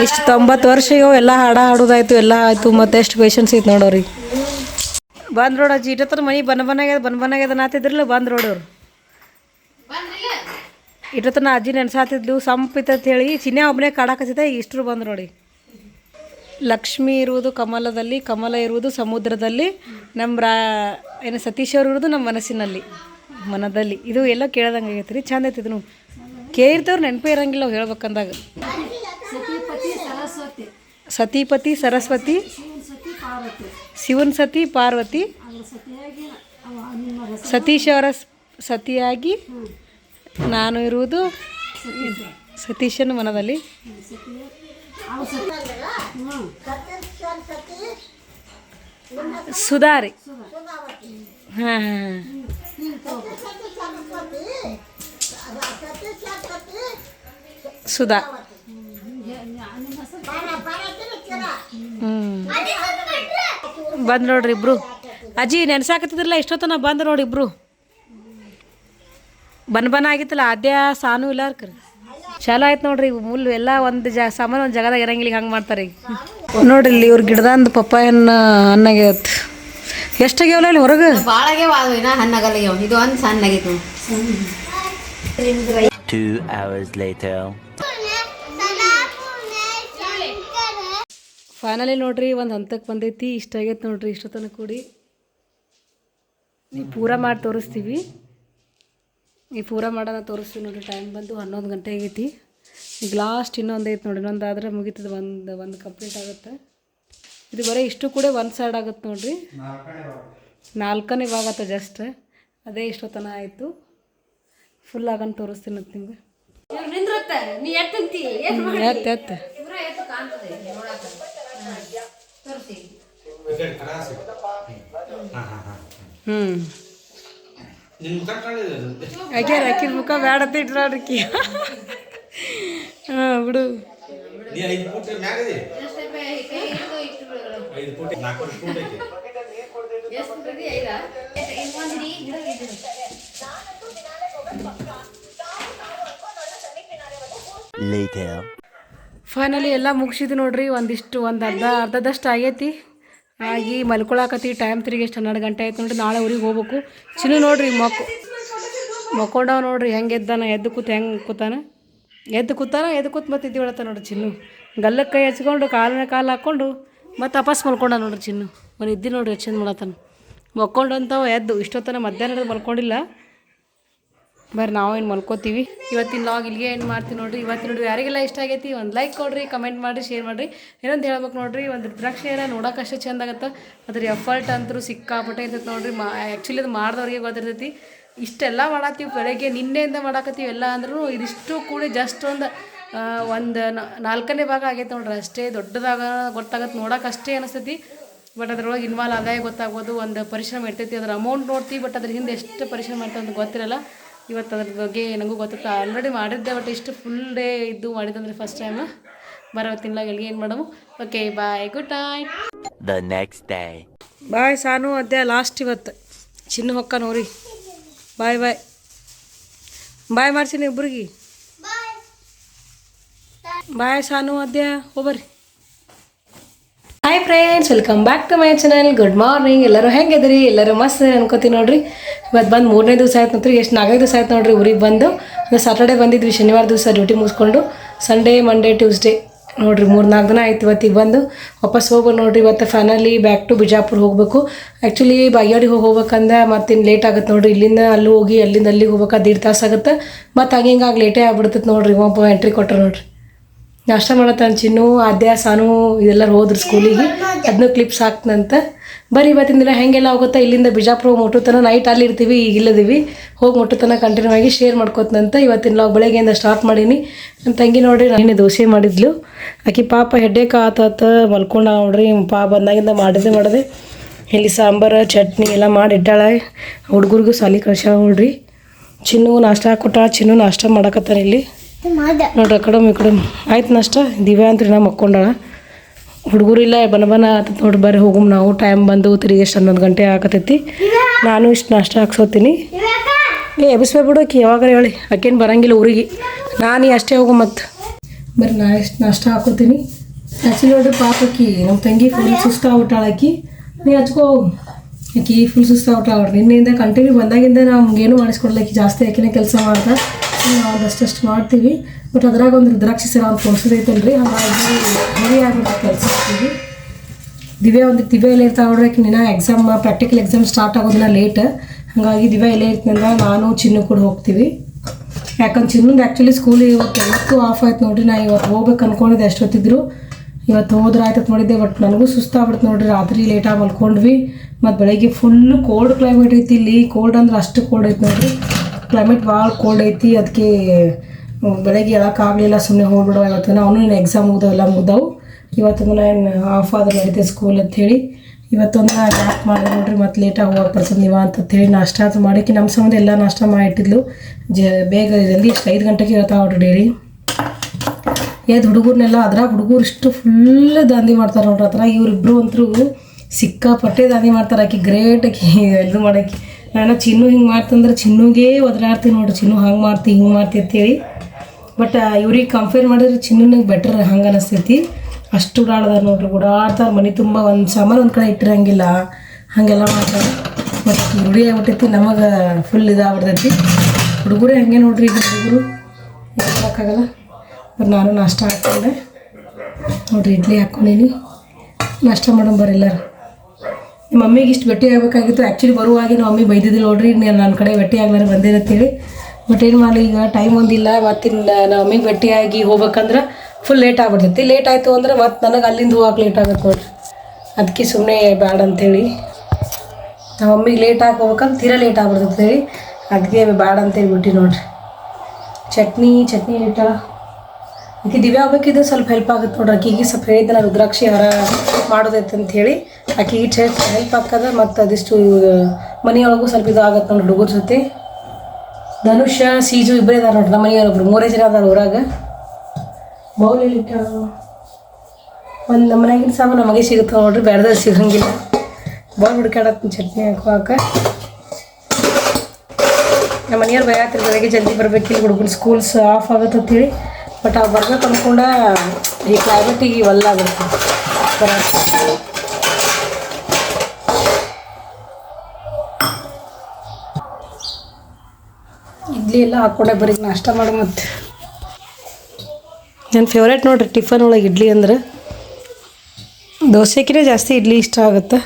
ಇಷ್ಟು ತೊಂಬತ್ತು ವರ್ಷ ಎಲ್ಲ ಹಾಡ ಹಾಡೋದಾಯ್ತು, ಎಲ್ಲ ಆಯಿತು, ಮತ್ತೆ ಎಷ್ಟು ಪೇಷನ್ಸ್ ಐತೆ ನೋಡೋರಿ ಬಂದ್ ನೋಡ ಅಜ್ಜಿ ಇಟ್ಟತ್ರ ಮನೆ ಬನ್ ಬನ್ನಾಗ್ಯದ ಬನ್ ಬನ್ನಾಗ್ಯದ ನಾತಿದ್ರಲ್ಲ ಬಂದ್ ನೋಡೋರು ಇಟ್ಟತ್ರ ನಾ ಅಜ್ಜಿ ನೆನ್ಸಾತಿದ್ಲು ಸಂಪಿತ ಅಂತ ಹೇಳಿ ಚಿನ್ನ ಒಬ್ಬನೇ ಕಾಡಾಕತ್ತಿದ್ದೆ ಇಷ್ಟರು ಬಂದು ನೋಡಿ. ಲಕ್ಷ್ಮಿ ಇರುವುದು ಕಮಲದಲ್ಲಿ, ಕಮಲ ಇರುವುದು ಸಮುದ್ರದಲ್ಲಿ ನಮ್ಮ ರಾ, ಏನು ಸತೀಶ್ ಅವರು ಇರುವುದು ನಮ್ಮ ಮನಸ್ಸಿನಲ್ಲಿ, ಮನದಲ್ಲಿ. ಇದು ಎಲ್ಲ ಕೇಳ್ದಂಗೆ ಆಗೈತೆ ರೀ ಚಂದ ಐತಿ ಇದನ್ನು ಕೇಳಿರ್ತವ್ರು ನೆನಪೇ ಇರಂಗಿಲ್ಲ ಹೇಳ್ಬೇಕಂದಾಗ. ಸತಿಪತಿ, ಸರಸ್ವತಿ, ಶಿವನ್ ಸತಿ, ಪಾರ್ವತಿ ಸತೀಶ್ ಅವರ ಸತಿಯಾಗಿ ನಾನು ಇರುವುದು ಸತೀಶನ ಮನದಲ್ಲಿ. ಸುಧಾರಿ. ಹಾಂ ಹಾಂ. ಸುಧಾ. ನೋಡ್ರಿ ಇಬ್ರು. ಅಜ್ಜಿ, ನೆನ್ಸಾಕತ್ತಿದ್ರಲ್ಲ ಎಷ್ಟೊತ್ತನ ಬಂದು ನೋಡಿ ಇಬ್ರು. ಬನ್ ಬನ್ ಆಗಿತ್ತಲ್ಲ ಅದ್ಯ ಸಾನು ಇಲ್ಲ ಕರಿ ಚಲೋ ಆಯ್ತು ನೋಡ್ರಿ, ಮುಲ್ ಎಲ್ಲ ಒಂದು ಜ, ಸಾಮಾನು ಒಂದು ಜಾಗದಾಗ ಇರಂಗಿಲ್ಲ, ಹಂಗೆ ಮಾಡ್ತಾರೆ ಈಗ. ನೋಡ್ರಿ ಇಲ್ಲಿ ಇವ್ರ ಗಿಡದಂದು ಪಪ್ಪಾಯನ್ನ ಅನ್ನಾಗೆ ಎಷ್ಟಾಗ್ಯಾವಲ್ಲ ಇಲ್ಲಿ ಹೊರಗೆ? ವಾದು ಇನ್ನ ಹಣ್ಣಾಗಲ್ಲ ಇದು ಒಂದು ಸಣ್ಣ ಆಗೈತಿ Two hours later. ಫೈನಲಿ ನೋಡ್ರಿ ಒಂದು ಹಂತಕ್ಕೆ ಬಂದೈತಿ. ಇಷ್ಟ ಆಗೈತೆ ನೋಡ್ರಿ ಇಷ್ಟೊತ್ತನ ಕೂಡಿ. ನೀವು ಪೂರ ಮಾಡಿ ತೋರಿಸ್ತೀವಿ. ನೀವು ಪೂರ ಮಾಡೋಣ ತೋರಿಸ್ತೀವಿ ನೋಡ್ರಿ ಟೈಮ್ ಬಂದು ಹನ್ನೊಂದು ಗಂಟೆ ಆಗೈತಿ. ಈಗ ಲಾಸ್ಟ್ ಇನ್ನೊಂದು ಐತೆ ನೋಡಿ ಇನ್ನೊಂದು ಆದರೆ ಮುಗೀತದೆ ಒಂದು ಒಂದು ಕಂಪ್ಲೀಟ್ ಆಗುತ್ತೆ. ಇದು ಬರೀ ಇಷ್ಟು ಕೂಡ ಒಂದು ಸೈಡ್ ಆಗುತ್ತೆ ನೋಡಿರಿ. ನಾಲ್ಕನೇ ಭಾಗ. ಆತ ಜಸ್ಟ್ ಅದೇ ಇಷ್ಟೊತ್ತನ ಆಯಿತು. ಫುಲ್ ಆಗನ್ ತೋರಿಸ್ತೀನಿ ಅಂತ? ನಿಮ್ಗೆ ಎತ್ತ ಎತ್ತ ಹ್ಞೂ ನಿನ್ ಮುಖ ಕಾಣಿದೆ ಆಕೆ ಅಕ್ಕಿನ ಮುಖ ಬೇಡ ಅಂತ ಇಟ್ರಾಡ್ರಿಕಿ ಹಾಂ ಬಿಡು. ಫೈನಲಿ ಎಲ್ಲ ಮುಗಿಸಿದ್ದು ನೋಡ್ರಿ, ಒಂದಿಷ್ಟು, ಒಂದು ಅರ್ಧ, ಅರ್ಧದಷ್ಟು ಆಗೈತಿ. ಆಗಿ ಮಲ್ಕೊಳಕತ್ತಿ ಟೈಮ್ ತಿರುಗಿ ಎಷ್ಟು ಹನ್ನೆರಡು ಗಂಟೆ ಆಯ್ತು ನೋಡ್ರಿ, ನಾಳೆ ಊರಿಗೆ ಹೋಗ್ಬೇಕು. ಚಿನ್ನು ನೋಡ್ರಿ, ಮಕ್, ಮಕ್ಕೊಂಡವ ನೋಡ್ರಿ, ಹೆಂಗೆ ಎದ್ದಾನ, ಎದ್ದು ಕೂತ್ ಹೆಂಗೆ ಕೂತಾನ? ಎದ್ದು ಕೂತಾನ, ಎದ್ದು ಕೂತ್ ಮತ್ತೆ ಇದ್ದೀವಳತ್ತ ನೋಡ್ರಿ ಚಿನ್ನು. ಗಲ್ಲಕ್ಕೆ ಕೈ ಹಚ್ಕೊಂಡು ಕಾಲನ್ನ ಕಾಲು ಹಾಕ್ಕೊಂಡು ಮತ್ತೆ ವಾಪಸ್ ಮಲ್ಕೊಂಡ ನೋಡ್ರಿ ಚಿನ್ನು. ಮನೆ ಇದ್ದಿ ನೋಡ್ರಿ ಚಂದ ಮಾಡತ್ತಾನ ಮಕ್ಕೊಂಡಂತವ ಎದ್ದು, ಇಷ್ಟೊತ್ತನ ಮಧ್ಯಾಹ್ನ ಮಲ್ಕೊಂಡಿಲ್ಲ. ಬರ್ರಿ, ನಾವು ಏನು ಮಲ್ಕೋತೀವಿ? ಇವತ್ತಿನ ಲಾಗ್ ಇಲ್ಲಿಗೆ ಏನು ಮಾಡ್ತೀವಿ ನೋಡ್ರಿ? ಇವತ್ತಿನ ನೋಡಿ ಯಾರಿಗೆಲ್ಲ ಇಷ್ಟ ಆಗೈತಿ, ಒಂದು ಲೈಕ್ ಕೊಡ್ರಿ ಕಮೆಂಟ್ ಮಾಡಿರಿ ಶೇರ್ ಮಾಡಿರಿ. ಏನಂತ ಹೇಳ್ಬೇಕು ನೋಡ್ರಿ, ಒಂದು ದ್ರಾಕ್ಷಿ ಏನ ನೋಡೋಕೆ ಅಷ್ಟೇ ಚಂದ ಆಗತ್ತೆ. ಅದ್ರ ಎಫರ್ಟ್ ಅಂತೂ ಸಿಕ್ಕಾಪಟ್ಟೆ ಇರ್ತೈತೆ ನೋಡ್ರಿ. ಮಾ ಆ್ಯಕ್ಚುಲಿ ಅದು ಮಾಡಿದವ್ರಿಗೆ ಗೊತ್ತಿರ್ತೈತಿ. ಇಷ್ಟೆಲ್ಲ ಮಾಡತ್ತೀವಿ ಬೆಳಗ್ಗೆ, ನಿನ್ನೆಯಿಂದ ಮಾಡಾಕತ್ತೀವಿ ಎಲ್ಲ ಅಂದ್ರೂ ಇದಿಷ್ಟು ಕೂಡಿ ಜಸ್ಟ್ ಒಂದು ಒಂದು ನಾಲ್ಕನೇ ಭಾಗ ಆಗೈತೆ ನೋಡ್ರಿ. ಅಷ್ಟೇ ದೊಡ್ಡದಾಗ ಗೊತ್ತಾಗತ್ತೆ ನೋಡೋಕೆ ಅಷ್ಟೇ ಅನಿಸ್ತೈತಿ. ಬಟ್ ಅದ್ರೊಳಗೆ ಇನ್ವಾಲ್ವ್ ಆದಾಯ ಗೊತ್ತಾಗ್ಬೋದು, ಒಂದು ಪರಿಶ್ರಮ ಇರ್ತೈತಿ. ಅದ್ರ ಅಮೌಂಟ್ ನೋಡ್ತೀವಿ ಬಟ್ ಅದ್ರ ಹಿಂದೆ ಎಷ್ಟು ಪರಿಶ್ರಮ ಇರ್ತದೆ ಅಂತ ಗೊತ್ತಿರಲ್ಲ. ಇವತ್ತು ಅದ್ರ ಬಗ್ಗೆ ನನಗೂ ಗೊತ್ತಿತ್ತು ಆಲ್ರೆಡಿ ಮಾಡಿದ್ದೆ ಬಟ್ ಇಷ್ಟು ಫುಲ್ ಡೇ ಇದ್ದು ಮಾಡಿದ್ದಂದ್ರೆ ಫಸ್ಟ್ ಟೈಮ್ ಬರೋ ಎಲ್ಲಿಗೆ ಏನು ಮಾಡಮು? Okay bye good night the next day bye Sanu. ಅದೇ ಲಾಸ್ಟ್ ಇವತ್ತು. ಚಿನ್ನ ಹೊಕ್ಕ ನೋಡಿ ಬಾಯ್ ಬಾಯ್ ಬಾಯ್ ಮಾಡ್ತೀನಿ ಇಬ್ಬರಿಗೆ ಬಾಯ್ ಸಾನು ಅದ್ಯ ಹೋಗ್ಬರ್ರಿ. Hi friends welcome back to my channel good morning ಎಲ್ಲರೂ ಹೆಂಗಿದ್ರಿ ಎಲ್ಲರೂ ಮಸ್ತ್ ಅನ್ಕೋತೀನಿ ನೋಡ್ರಿ. ಇವತ್ತು ಬಂದು ಮೂರನೇ ದಿವಸ ಆಯ್ತು ನೋಡ್ರಿ. ಎಷ್ಟು ನಾಲ್ಕೈದು ದಿವಸ ಆಯ್ತು ನೋಡ್ರಿ ಊರಿಗೆ ಬಂದು. ಸಾಟರ್ಡೇ ಬಂದಿದ್ವಿ, ಶನಿವಾರ ದಿವಸ ಡ್ಯೂಟಿ ಮುಗಿಸ್ಕೊಂಡು. ಸಂಡೇ ಮಂಡೇ ಟ್ಯೂಸ್ಡೇ ನೋಡ್ರಿ ಮೂರು ನಾಲ್ಕು ದಿನ ಆಯ್ತು ಇವತ್ತಿಗೆ ಬಂದು. ವಾಪಸ್ ಹೋಗ್ಬೋದು ನೋಡ್ರಿ. ಇವತ್ತು ಫೈನಲಿ ಬ್ಯಾಕ್ ಟು ಬಿಜಾಪುರ ಹೋಗಬೇಕು. ಆ್ಯಕ್ಚುಲಿ ಬಾಗ್ಯಾಡಿಗೆ ಹೋಗಿ ಹೋಗ್ಬೇಕಂದ್ರೆ ಮತ್ತೆ ಇನ್ನು ಲೇಟ್ ಆಗುತ್ತೆ ನೋಡ್ರಿ. ಇಲ್ಲಿಂದ ಅಲ್ಲಿ ಹೋಗಿ ಅಲ್ಲಿಂದ ಅಲ್ಲಿಗೆ ಹೋಗ್ಬೇಕಾದ್ರೆ ದೀಡ್ ತಾಸು ಆಗುತ್ತೆ. ಮತ್ತು ಹಂಗೆ ಹಿಂಗಾಗಿ ಲೇಟೇ ಆಗ್ಬಿಡ್ತೈತೆ ನೋಡ್ರಿ. ಒಬ್ಬ ಎಂಟ್ರಿ ಕೊಟ್ಟರು ನೋಡ್ರಿ. ನಾಷ್ಟ ಮಾಡತ್ತಾನ ಚಿನ್ನು ಆದ್ಯ ಸಾನು ಇದೆಲ್ಲರೂ ಹೋದ್ರು ಸ್ಕೂಲಿಗೆ. ಅದನ್ನು ಕ್ಲಿಪ್ಸ್ ಹಾಕ್ತಂತ ಬರೀ ಇವತ್ತಿನ ಹೆಂಗೆಲ್ಲ ಹೋಗುತ್ತಾ, ಇಲ್ಲಿಂದ ಬಿಜಾಪುರ ಮುಟ್ಟುತನ ನೈಟ್ ಅಲ್ಲಿ ಇರ್ತೀವಿ, ಈಗ ಇಲ್ಲದೀವಿ. ಹೋಗಿ ಮುಟ್ಟುತನ ಕಂಟಿನ್ಯೂ ಆಗಿ ಶೇರ್ ಮಾಡ್ಕೋತನಂತ. ಇವತ್ತಿನ ಲಾಗ್ ಬೆಳಗ್ಗೆಯಿಂದ ಸ್ಟಾರ್ಟ್ ಮಾಡೀನಿ. ನಮ್ಮ ತಂಗಿ ನೋಡ್ರಿ, ನಾನೇ ದೋಸೆ ಮಾಡಿದ್ಲು. ಆಕಿ ಪಾಪ ಹೆಡ್ಡೇಕ್ ಆತಾತ, ಮಲ್ಕೊಂಡ ನೋಡ್ರಿ, ಪಾ ಬಂದಾಗಿಂದ ಮಾಡಿದೆ ಮಾಡಿದೆ. ಇಲ್ಲಿ ಸಾಂಬಾರು, ಚಟ್ನಿ ಎಲ್ಲ ಮಾಡಿ ಇಟ್ಟಾಳೆ. ಹುಡುಗರಿಗೂ ಸಾಲಿ ಕಳ್ಸ ನೋಡ್ರಿ. ಚಿನ್ನು ನಾಷ್ಟ ಕೊಟ್ಟಾಳ, ಚಿನ್ನು ನಾಷ್ಟ ಮಾಡಕತ್ತಾರ ಇಲ್ಲಿ. ನೋಡ್ರಿ, ಆ ಕಡೆ ಈ ಕಡೆ ಆಯ್ತು ನಷ್ಟ. ದಿವ್ಯಾ ಅಂತ ನಾ ಮಕ್ಕೊಂಡಾಳ. ಹುಡುಗರು ಇಲ್ಲ ಬನ ಬನ ಆತತ್ ನೋಡ್ರಿ ಬರ್ರಿ ಹೋಗುಮ್ ನಾವು. ಟೈಮ್ ಬಂದು ತಿರುಗಿ ಎಷ್ಟು ಹನ್ನೊಂದು ಗಂಟೆ ಆಗತೈತಿ. ನಾನು ಇಷ್ಟು ನಾಷ್ಟ ಹಾಕ್ಸೋತೀನಿ. ಏ ಎಬ್ಬಿಸ್ಬೇ ಬಿಡು ಆಕಿ ಯಾವಾಗ ಹೇಳಿ. ಆಕೇನು ಬರಂಗಿಲ್ಲ ಊರಿಗೆ. ನಾನು ಅಷ್ಟೇ ಹೋಗು ಮತ್ತು. ಬರ್ರಿ, ನಾ ಎಷ್ಟು ನಾಷ್ಟ ಹಾಕೋತೀನಿ ಹಚ್ಚಿ ನೋಡ್ರಿ ಪಾಪಕ್ಕಿ ನಮ್ಮ ತಂಗಿ ಫುಲ್ ಸುಸ್ತಾಗ್ಬಿಟ್ಟಾಳ ಆಕಿ ನೀ ಹಚ್ಕೋ ಆಕಿ ಫುಲ್ ಸುಸ್ತಾಗ್ಬಿಟ್ಟಾಳ ನೋಡ್ರಿ ನಿನ್ನೆಯಿಂದ ಕಂಟಿನ್ಯೂ ಬಂದಾಗಿಂದ ನಮ್ಗೇನು ಮಾಡಿಸ್ಕೊಡ್ಲಿಕ್ಕೆ ಜಾಸ್ತಿ ಆಕಿನ ಕೆಲಸ ಮಾಡ್ತಾ ನಾವು ಒಂದಷ್ಟಷ್ಟು ಮಾಡ್ತೀವಿ. ಬಟ್ ಅದ್ರಾಗ ಒಂದು ರುದ್ರಾಕ್ಷಿ ಸರ ಅಂತ ತೋರಿಸೋದೈತಲ್ರಿ ಹಾಗಾಗಿ ಹೆವಿ ನಾವು ಕೆಲಸ ಮಾಡ್ತೀವಿ. ದಿವ್ಯಾ ಒಂದು ದಿವ್ಯ ಎಲ್ಲ ಇರ್ತಾವ ನೋಡ್ರಿ ಆಕೆ ನಿನ್ನ ಎಕ್ಸಾಮ್ ಪ್ರಾಕ್ಟಿಕಲ್ ಎಕ್ಸಾಮ್ ಸ್ಟಾರ್ಟ್ ಆಗೋದಿನ ಲೇಟ್ ಹಾಗಾಗಿ ದಿವ್ಯಾ ಎಲ್ಲೇ ಇರ್ತಂದ್ರೆ ನಾನು ಚಿನ್ನು ಕೂಡ ಹೋಗ್ತೀವಿ. ಯಾಕಂದ್ರೆ ಚಿನ್ನೊಂದು ಆ್ಯಕ್ಚುಲಿ ಸ್ಕೂಲ್ ಇವತ್ತು ಎಷ್ಟು ಆಫ್ ಆಯ್ತು ನೋಡ್ರಿ, ನಾ ಇವತ್ತು ಹೋಗ್ಬೇಕು ಅನ್ಕೊಂಡಿದ್ದೆ ಅಷ್ಟೊತ್ತಿದ್ರು. ಇವತ್ತು ಹೋದ್ರೆ ಆಯ್ತತ್ ಮಾಡಿದ್ದೆ ಬಟ್ ನನಗೂ ಸುಸ್ತಾಗ್ಬಿಡ್ತು ನೋಡ್ರಿ. ರಾತ್ರಿ ಲೇಟಾಗಿ ಮಲ್ಕೊಂಡ್ವಿ. ಮತ್ತು ಬೆಳಗ್ಗೆ ಫುಲ್ಲು ಕೋಲ್ಡ್ ಕ್ಲೈಮೇಟ್ ಐತಿ ಇಲ್ಲಿ. ಕೋಲ್ಡ್ ಅಂದ್ರೆ ಅಷ್ಟು ಕೋಲ್ಡ್ ಐತಿ ನೋಡ್ರಿ. ಕ್ಲೈಮೇಟ್ ಭಾಳ ಕೋಲ್ಡ್ ಐತಿ. ಅದಕ್ಕೆ ಬೆಳಗ್ಗೆ ಹೇಳೋಕ್ಕಾಗಲಿಲ್ಲ ಸುಮ್ಮನೆ ಹೋಗ್ಬಿಡೋ ಇವತ್ತು ಅವನು ಇನ್ನು ಎಕ್ಸಾಮ್ ಮುಗ್ದವೆಲ್ಲ ಮುಗ್ದವು. ಇವತ್ತು ಏನು ಆಫ್ ಆದ್ರೆ ನಡೀತೆ ಸ್ಕೂಲ್ ಅಂತ ಹೇಳಿ. ನಾನು ಯಾಕೆ ಮಾಡಿದೆ ನೋಡ್ರಿ, ಮತ್ತು ಲೇಟಾಗಿ ಹೋಗಕ್ಕೆ ಬರ್ತದೆ ನೀವು ಅಂತ ಹೇಳಿ ನಾಷ್ಟ ಅದು ಮಾಡೋಕೆ. ನಮ್ಮ ಸಂಬಂಧ ಎಲ್ಲ ನಾಷ್ಟ ಮಾಡಿಟ್ಟಿದ್ಲು ಜ, ಬೇಗ ಜಲ್ದಿ ಎಷ್ಟು ಐದು ಗಂಟೆಗೆ ನೋಡ್ರಿ ಡೈಲಿ ಎದ್ದು ಹುಡುಗರ್ನೆಲ್ಲ ಅದ್ರಾಗ ಹುಡುಗರು ಇಷ್ಟು ಫುಲ್ ದಾಂದಿ ಮಾಡ್ತಾರೆ ನೋಡ್ರಿ ಹತ್ರ ಇವ್ರಿಬ್ರು ಅಂತರೂ ಸಿಕ್ಕಾಪಟ್ಟೆ ದಾಂದಿ ಮಾಡ್ತಾರೆ ಆಕಿ ಗ್ರೇಟ್ ಆಕಿ ಇದು ಮಾಡಕ್ಕೆ. ನಾನು ಚಿನ್ನು ಹಿಂಗೆ ಮಾಡ್ತಂದ್ರೆ ಚಿನ್ನುಗೆ ಒದರಾಡ್ತೀನಿ ನೋಡ್ರಿ, ಚಿನ್ನು ಹಂಗೆ ಮಾಡ್ತಿ, ಹಿಂಗೆ ಮಾಡ್ತಿ ಅಂತೇಳಿ. ಬಟ್ ಇವ್ರಿಗೆ ಕಂಪೇರ್ ಮಾಡಿದ್ರೆ ಚಿನ್ನನಿಗೆ ಬೆಟ್ರ್ ಹಂಗೆ ಅನಿಸ್ತೈತಿ. ಅಷ್ಟು ಓಡಾಡ್ದಾರೆ ನೋಡ್ರಿ, ಓಡಾಡ್ತಾರೆ ಮನೆ ತುಂಬ ಒಂದು ಸಾಮಾನು ಒಂದು ಕಡೆ ಇಟ್ಟಿರಂಗಿಲ್ಲ. ಹಾಗೆಲ್ಲ ಮಾಡ್ತಾರೆ. ಮತ್ತು ರೂಢಿ ಆಗ್ಬಿಟ್ಟೈತಿ, ನಮಗೆ ಫುಲ್ ಇದಾಗ್ಬಿಡ್ತೈತಿ. ಹುಡುಗರೇ ಹಂಗೆ ನೋಡ್ರಿ ಈಗ ಹುಡುಗರು. ಮಾಡೋಕ್ಕಾಗಲ್ಲ? ನಾನು ನಾಷ್ಟ ಹಾಕ್ಕೊಂಡೆ ನೋಡ್ರಿ ಇಡ್ಲಿ ಹಾಕ್ಕೊಂಡೀನಿ ನಾಷ್ಟ ಮಾಡೋಣ ಬರ್ರಿ ಎಲ್ಲರೂ. ನಿಮ್ಮ ಮಮ್ಮಿಗೆ ಇಷ್ಟು ಗಟ್ಟಿ ಆಗಬೇಕಾಗಿತ್ತು. ಆ್ಯಕ್ಚುಲಿ ಬರುವಾಗ ನಮ್ಮ ಮಮ್ಮಿ ಬೈದಿದ್ದಿಲ್ಲ ನೋಡ್ರಿ ನೀನು ನನ್ನ ಕಡೆ ಗಟ್ಟಿ ಆಗ್ಲಾರ ಬಂದಿರತ್ತೀವಿ ಬಟ್ ಏನು ಮಾಡಲಿ, ಈಗ ಟೈಮ್ ಒಂದಿಲ್ಲ. ಮತ್ತಿನ ನಮ್ಮ ಮಮ್ಮಿಗೆ ಗಟ್ಟಿಯಾಗಿ ಹೋಗ್ಬೇಕಂದ್ರೆ ಫುಲ್ ಲೇಟ್ ಆಗ್ಬಿಡ್ತೈತಿ. ಲೇಟ್ ಆಯಿತು ಅಂದ್ರೆ ಮತ್ತೆ ನನಗೆ ಅಲ್ಲಿಂದ ಹೋಗಕ್ಕೆ ಲೇಟ್ ಆಗುತ್ತೆ ನೋಡ್ರಿ. ಅದಕ್ಕೆ ಸುಮ್ಮನೆ ಬೇಡ ಅಂತೇಳಿ. ನಮ್ಮ ಮಮ್ಮಿಗೆ ಲೇಟ್ ಆಗಿ ಹೋಗ್ಬೇಕಂದ್ರೆ ತೀರಾ ಲೇಟ್ ಆಗ್ಬಿಡ್ತೈತಿ ಅದಕ್ಕೆ ಬೇಡ ಅಂತೇಳಿ ಬಿಟ್ಟು ನೋಡ್ರಿ. ಚಟ್ನಿ ಚಟ್ನಿ ಇಟ್ಟ ಆಕೆ ದಿವ್ಯಾ ಆಗ್ಬೇಕಿದ್ರೆ ಸ್ವಲ್ಪ ಹೆಲ್ಪ್ ಆಗುತ್ತೆ ನೋಡ್ರಿ. ಆಕಿಗೆ ಸ್ವಲ್ಪ ಹೇಳಿದ್ದೆ ನಾನು ರುದ್ರಾಕ್ಷಿ ಹಾರ ಮಾಡೋದೈತೆ ಅಂತ ಹೇಳಿ. ಆಕಿಗೆ ಹೆಲ್ಪ್ ಆಗ್ತದೆ ಮತ್ತು ಅದಿಷ್ಟು ಮನೆಯೊಳಗೂ ಸ್ವಲ್ಪ ಇದು ಆಗತ್ತೆ ನೋಡ್ರಿ ಹುಡುಗರ ಜೊತೆ. ಧನುಷ, ಸೀಜು ಇಬ್ಬರೇ ಇದಾರೆ ನೋಡ್ರಿ ನಮ್ಮ ಮನೆಯವರೊಬ್ರು ಮೂರೇ ಜನ ಅದಾರ ಊರಾಗ. ಬೌಲ್ ಎಲ್ಲಿಟ್ಟ ಒಂದು ನಮ್ಮ ಮನ್ಯಾಗಿನ ಸಾಮಾನು ನಮಗೆ ಸಿಗುತ್ತೆ ನೋಡ್ರಿ ಬೇಡದ ಸಿಗಂಗಿಲ್ಲ. ಬೌಲ್ ಹುಡ್ಕಾಡತ್ತೀನಿ ಚಟ್ನಿ ಹಾಕುವಾಕ ನಮ್ಮ ಮನೆಯವ್ರು ಬಯಾತ್ರಿ ಬೆಳಗ್ಗೆ ಜಲ್ದಿ ಬರ್ಬೇಕಿಲ್ಲ ಹುಡುಗರು ಸ್ಕೂಲ್ಸ್ ಆಫ್ ಆಗತ್ತೆ ಅಂತೇಳಿ ಬಟ್ ಆ ಬರ್ಬೇಕು ಅಂದ್ಕೊಂಡ ಈ ಕ್ಲೈಮೇಟಿಗೆ ಇವೆಲ್ಲ ಬರಕ್ಕೆ ಇಡ್ಲಿ ಎಲ್ಲ ಹಾಕ್ಕೊಂಡೆ ಬರೀ ನಾಷ್ಟ ಮಾಡು ಮತ್ತೆ. ನನ್ನ ಫೇವ್ರೇಟ್ ನೋಡ್ರಿ ಟಿಫನ್ ಒಳಗೆ ಇಡ್ಲಿ ಅಂದ್ರೆ. ದೋಸೆಕಿನೇ ಜಾಸ್ತಿ ಇಡ್ಲಿ ಇಷ್ಟ ಆಗುತ್ತೆ.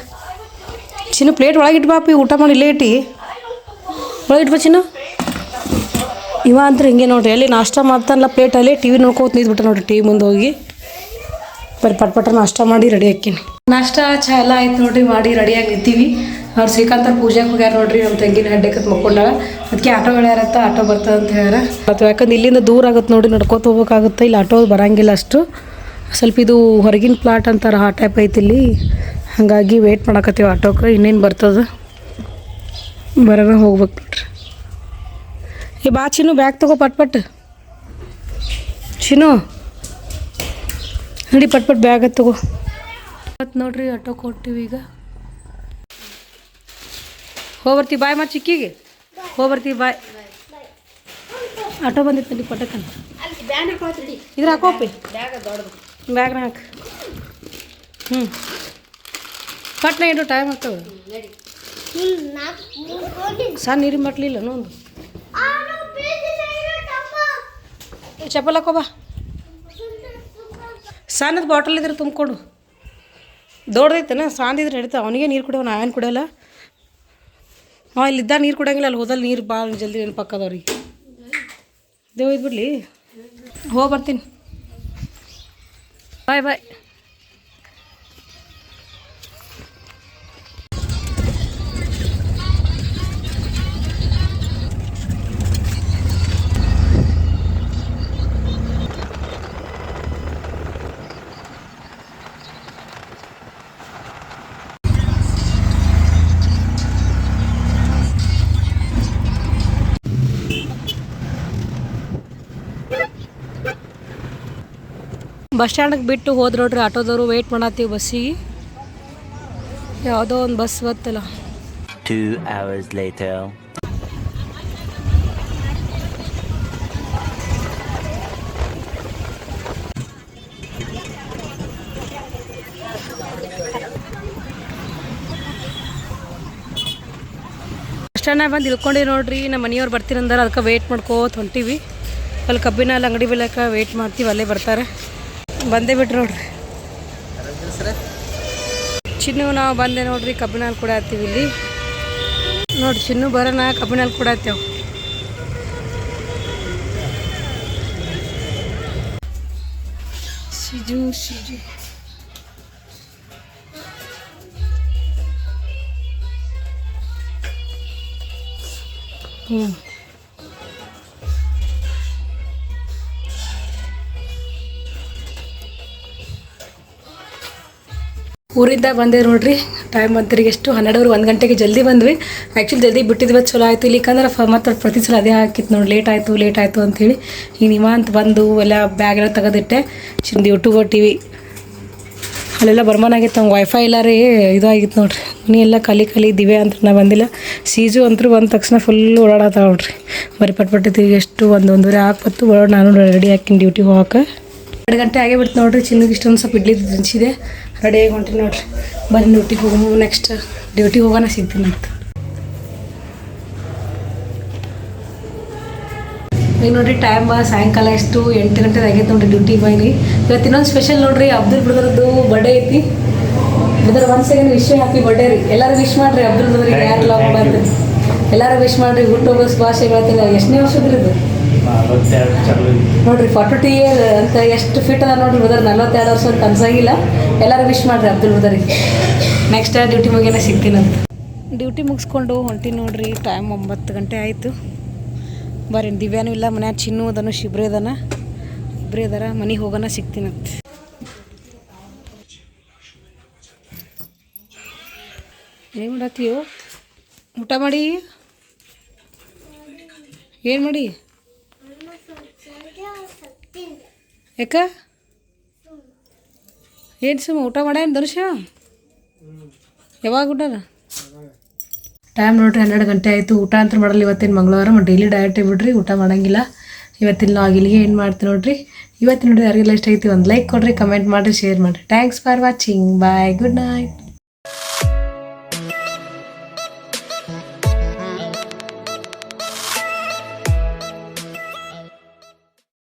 ಚಿನ್ನ ಪ್ಲೇಟ್ ಒಳಗೆ ಬಾಪಿ ಊಟ ಮಾಡಿ ಇಲ್ಲೇ ಇಟ್ಟು ಒಳಗೆ ಇವ ಅಂದ್ರೆ ಹಿಂಗೆ ನೋಡ್ರಿ ಅಲ್ಲಿ ನಾಷ್ಟ ಮಾಡ್ತಾನಲ್ಲ ಪ್ಲೇಟಲ್ಲಿ ಟಿ ವಿ ನೋಡ್ಕೋತ ನಿಂತ್ಬಿಟ್ಟ ನೋಡ್ರಿ ಟಿ ವಿ ಮುಂದೆ ಹೋಗಿ. ಬರೀ ಪಟ್ ನಾಷ್ಟ ಮಾಡಿ ರೆಡಿ ಹಾಕಿನಿ ನಾಷ್ಟ ಚಾ ಎಲ್ಲ ಆಯ್ತು ನೋಡ್ರಿ ಮಾಡಿ ರೆಡಿಯಾಗಿ ನಿಂತೀವಿ. ಅವ್ರು ಶ್ರೀಕಾಂತ ಪೂಜೆಗೆ ಹೋಗ್ಯಾರ ನೋಡ್ರಿ ನಮ್ಮ ತಂಗಿನ ಹೆಡ್ಡಕ್ಕೆ ಮಕ್ಕೊಂಡಾಗ ಅದಕ್ಕೆ ಆಟೋ ಹೇಳ್ಯಾರತ್ತ ಆಟೋ ಬರ್ತದೆ ಅಂತ ಹೇಳ್ಯಾರ. ಮತ್ತು ಯಾಕಂದ್ರೆ ಇಲ್ಲಿಂದ ದೂರ ಆಗುತ್ತೆ ನೋಡಿ ನಡ್ಕೋತ ಹೋಗ್ಬೇಕಾಗುತ್ತೆ ಇಲ್ಲಿ ಆಟೋ ಬರಂಗಿಲ್ಲ ಅಷ್ಟು. ಸ್ವಲ್ಪ ಇದು ಹೊರಗಿನ ಪ್ಲಾಟ್ ಅಂತಾರೆ ಆ ಟೈಪ್ ಐತಿ ಇಲ್ಲಿ. ಹಾಗಾಗಿ ವೇಟ್ ಮಾಡಕತ್ತೀವಿ ಆಟೋಕ್ಕೆ ಇನ್ನೇನು ಬರ್ತದೆ. ಬರೋಣ ಹೋಗ್ಬೇಕು ನೋಡ್ರಿ. ಏ ಬಾ ಚಿನ್ನು ಬ್ಯಾಗ್ ತಗೋ ಪಟ್ ಪಟ್. ಚಿನ್ನು. ನೋಡಿ ಪಟ್ ಪಟ್ ಬ್ಯಾಗ್ ತಗೋ. ಮತ್ತು ನೋಡ್ರಿ ಆಟೋ ಕೊಟ್ಟಿವಿ ಈಗ. ಹೋಗ್ಬರ್ತೀವಿ ಬಾಯ್ ಮತ್ತು ಚಿಕ್ಕಿಗೆ? ಹೋಗ್ಬರ್ತೀವಿ ಬಾಯ್. ಆಟೋ ಬಂದಿತ್ತು ಅಲ್ಲಿ ಪಟಕನ್. ಇದ್ರ ಹಾಕೋಪಿ ಬ್ಯಾಗ್ನ ಹಾಕಿ. ಹ್ಞೂ ಪಟ್ನ ಇಡು ಟೈಮ್ ಆಗ್ತವೆ ಸಣ್ಣ ನೀರಿನ ಮಟ್ಲಿಲ್ಲ ನೋಡು. ಚಪ್ಪಲ್ ಹಾಕೋ ಬಾ. ಸಣ್ಣದು ಬಾಟಲ್ ಇದ್ರೆ ತುಂಬಿಕೊಡು. ದೊಡ್ಡದೈತೆನ? ಸಾಂದಿದ್ರೆ ಹಿಡಿತ. ಅವನಿಗೆ ನೀರು ಕುಡಿಯೋ, ನಾವೇನು ಕುಡಿಯಲ್ಲ? ಅವ ಇಲ್ಲಿದ್ದ ನೀರು ಕುಡಿಯಂಗಿಲ್ಲ, ಅಲ್ಲಿ ಹೋದಲ್ಲಿ ನೀರು ಭಾಳ ಜಲ್ದಿ ನೆನಪಾಕದವ್ರಿಗೆ ದೇವ್ ಇದ್ಬಿಡ್ಲಿ ಹೋಗಿ ಬರ್ತೀನಿ. ಬಾಯ್ ಬಾಯ್. ಬಸ್ ಸ್ಟ್ಯಾಂಡ್ಗೆ ಬಿಟ್ಟು ಹೋದ್ ನೋಡ್ರಿ ಆಟೋದವರು ವೆಯ್ಟ್ ಮಾಡತ್ತೀವಿ ಬಸ್ಸಿಗೆ ಯಾವುದೋ ಒಂದು ಬಸ್ ಬತ್ತಲ್ಲ ಟೂ hours later. ಬಸ್ ಸ್ಟ್ಯಾಂಡ್ನಾಗ ಬಂದು ಇಳ್ಕೊಂಡಿವಿ ನೋಡ್ರಿ ನಮ್ಮ ಮನೆಯವ್ರು ಬರ್ತೀರಂದ್ರೆ ಅಂದ್ರೆ ಅದಕ್ಕೆ ವೆಯ್ಟ್ ಮಾಡ್ಕೋತ ಹೊಂಟೀವಿ. ಅಲ್ಲಿ ಕಬ್ಬಿನ ಅಲ್ಲಿ ಅಂಗಡಿ ಬೆಲಕ ವೆಯ್ಟ್ ಮಾಡ್ತೀವಿ ಅಲ್ಲೇ ಬರ್ತಾರೆ. ಬಂದೇ ಬಿಟ್ರು ನೋಡ್ರಿ. ಚಿನ್ನು ನಾವು ಬಂದೆ ನೋಡ್ರಿ ಕಬ್ಬಿನಲ್ಲಿ ಕೂಡ ಹತ್ತೀವಿ ಇಲ್ಲಿ. ನೋಡ್ರಿ ಚಿನ್ನು ಬರೋಣ ಕಬ್ಬಿನಲ್ಲಿ ಕೂಡ ಹತ್ತೇವು. ಸಿಜು ಸಿಜು. ಹ್ಞೂ ಊರಿಂದ ಬಂದೆ ನೋಡ್ರಿ. ಟೈಮ್ ಅಂತರಿಗೆ ಎಷ್ಟು? ಹನ್ನೆರಡುವರೆ, ಒಂದು ಗಂಟೆಗೆ ಜಲ್ದಿ ಬಂದ್ವಿ. ಆ್ಯಕ್ಚುಲಿ ಜಲ್ದಿ ಬಿಟ್ಟಿದ್ವಿ ಚಲೋ ಆಯಿತು. ಇಲ್ಲಿಕಂದ್ರೆ ಮತ್ತು ಪ್ರತಿ ಸಲ ಅದೇ ಹಾಕಿತ್ತು ನೋಡಿ. ಲೇಟ್ ಆಯಿತು ಲೇಟ್ ಆಯಿತು ಅಂಥೇಳಿ ಈಗ ನಿವಾಂತ ಬಂದು ಎಲ್ಲ ಬ್ಯಾಗ್ ಎಲ್ಲ ತೆಗೆದಿಟ್ಟೆ. ಚಿಂದಿ ಯೂಟ್ಯೂಬ್ ಟಿ ವಿ ಅಲ್ಲೆಲ್ಲ ಬರ್ಮನಾಗಿತ್ತು ಹಂಗೆ ವೈಫೈ ಇಲ್ಲ ರೀ ಇದು ಆಗಿತ್ತು ನೋಡ್ರಿ. ಮನೆ ಎಲ್ಲ ಕಲಿ ಕಲಿ ದಿವೆ ಅಂತ ನಾ ಬಂದಿಲ್ಲ. ಸೀಜು ಅಂತೂ ಬಂದ ತಕ್ಷಣ ಫುಲ್ ಓಡಾಡತ್ತ ನೋಡ್ರಿ. ಬರಿ ಪಟ್ ಪಟ್ಟಿತ್ತು ಎಷ್ಟು? ಒಂದು ಒಂದೂವರೆ ಹಾಕ್ಬತ್ತು. ನಾನು ರೆಡಿ ಹಾಕಿನಿ ಡ್ಯೂಟಿಗೆ ಹೋಗಕ್ಕೆ ಎರಡು ಗಂಟೆ ಆಗೇ ಬಿಡ್ತು ನೋಡ್ರಿ. ಚಿನ್ನಗೆ ಇಷ್ಟೊಂದು ಸ್ವಲ್ಪ ಇಡ್ಲಿ ತಿನ್ಸಿದೆ ರೆಡಿಯಾಗಿ ಹೊಂಟಿನಿ ನೋಡ್ರಿ. ಬಂದು ಡ್ಯೂಟಿಗೆ ಹೋಗೋ ನೆಕ್ಸ್ಟ್ ಡ್ಯೂಟಿಗೆ ಹೋಗೋಣ ಸಿಗ್ತೀನಿ ಅಂತ. ಈಗ ನೋಡ್ರಿ ಟೈಮ್ ಸಾಯಂಕಾಲ ಎಷ್ಟು? ಎಂಟು ಗಂಟೆ ಆಗೈತೆ ನೋಡ್ರಿ ಡ್ಯೂಟಿಗೆ ಹೋಗಿ ಇವತ್ತು ಇನ್ನೊಂದು ಸ್ಪೆಷಲ್ ನೋಡ್ರಿ ಅಬ್ದುಲ್ ಬ್ರದರ್ದು ಬರ್ಡೇ ಐತಿ. Brother one second wish happy birthday ರೀ. ಎಲ್ಲರೂ ವಿಶ್ ಮಾಡ್ರಿ ಅಬ್ದುಲ್ ಬ್ರದರ್ಗೆ ಯಾರು ಲಾಕ್ ಮಾಡ್ತೀರಿ. ಎಲ್ಲರೂ ವಿಶ್ ಮಾಡ್ರಿ ಹುಟ್ಟು ಹೋಗೋ ಶುಭಾಶಯ ಹೇಳ್ತೀನಿ. ಎಷ್ಟನೇ ವರ್ಷದ್ರಿ ಇದು? ನೋಡ್ರಿ ಫಾರ್ಟಿ ಟು ಇಯರ್ ಅಂತ ಎಷ್ಟು ಫಿಟ್ ಅದ ನೋಡ್ರಿ ಬ್ರದರ್ ನಲ್ವತ್ತೆರಡು ವರ್ಷ ಅಂತ ಅನ್ಸಂಗಿಲ್ಲ. ಎಲ್ಲರೂ ವಿಶ್ ಮಾಡ್ರಿ ಅಬ್ದುಲ್ ಬ್ರದರಿಗೆ ನೆಕ್ಸ್ಟ್ ಡ್ಯೂಟಿ ಮುಗಿಯೇ ಅಂತ. ಡ್ಯೂಟಿ ಮುಗಿಸ್ಕೊಂಡು ಹೊಂಟೀನಿ ನೋಡ್ರಿ ಟೈಮ್ ಒಂಬತ್ತು ಗಂಟೆ ಆಯಿತು. ಬರ್ರಿ ದಿವ್ಯಾನು ಇಲ್ಲ ಮನೆ ಚಿನ್ನು ಅದನ್ನು ಶಿಬ್ರೆ ಅದನ. ಇಬ್ಬರೇ ಅದಾರ ಮನೆಗೆ ಹೋಗೋಣ ಸಿಗ್ತೀನಂತ ಏನು ಮಾಡತ್ತೀಯೋ? ಊಟ ಮಾಡಿ? ಏನು ಮಾಡಿ? ಯಾಕ ಏನು ಸುಮ್ಮ ಊಟ ಮಾಡ್ಯಾನ ದರ್ಶ ಯಾವಾಗ ಊಟನ ಟೈಮ್ ನೋಡ್ರಿ, ಹನ್ನೆರಡು ಗಂಟೆ ಆಯಿತು. ಊಟ ಅಂತ ಮಾಡಲ್ಲ. ಇವತ್ತಿನ ಮಂಗಳವಾರ ಡೈಲಿ ಡಯಟ್ ಬಿಡ್ರಿ. ಊಟ ಮಾಡೋಂಗಿಲ್ಲ. ಇವತ್ತಿನ ನಾವು ಇಲ್ಲಿಗೆ ಏನು ಮಾಡ್ತೀವಿ ನೋಡ್ರಿ? ಇವತ್ತಿನ ನೋಡಿ ಯಾರಿಗೆಲ್ಲ ಇಷ್ಟ ಐತಿ, ಒಂದು ಲೈಕ್ ಕೊಡ್ರಿ ಕಮೆಂಟ್ ಮಾಡಿರಿ ಶೇರ್ ಮಾಡಿರಿ. Thanks for watching bye good night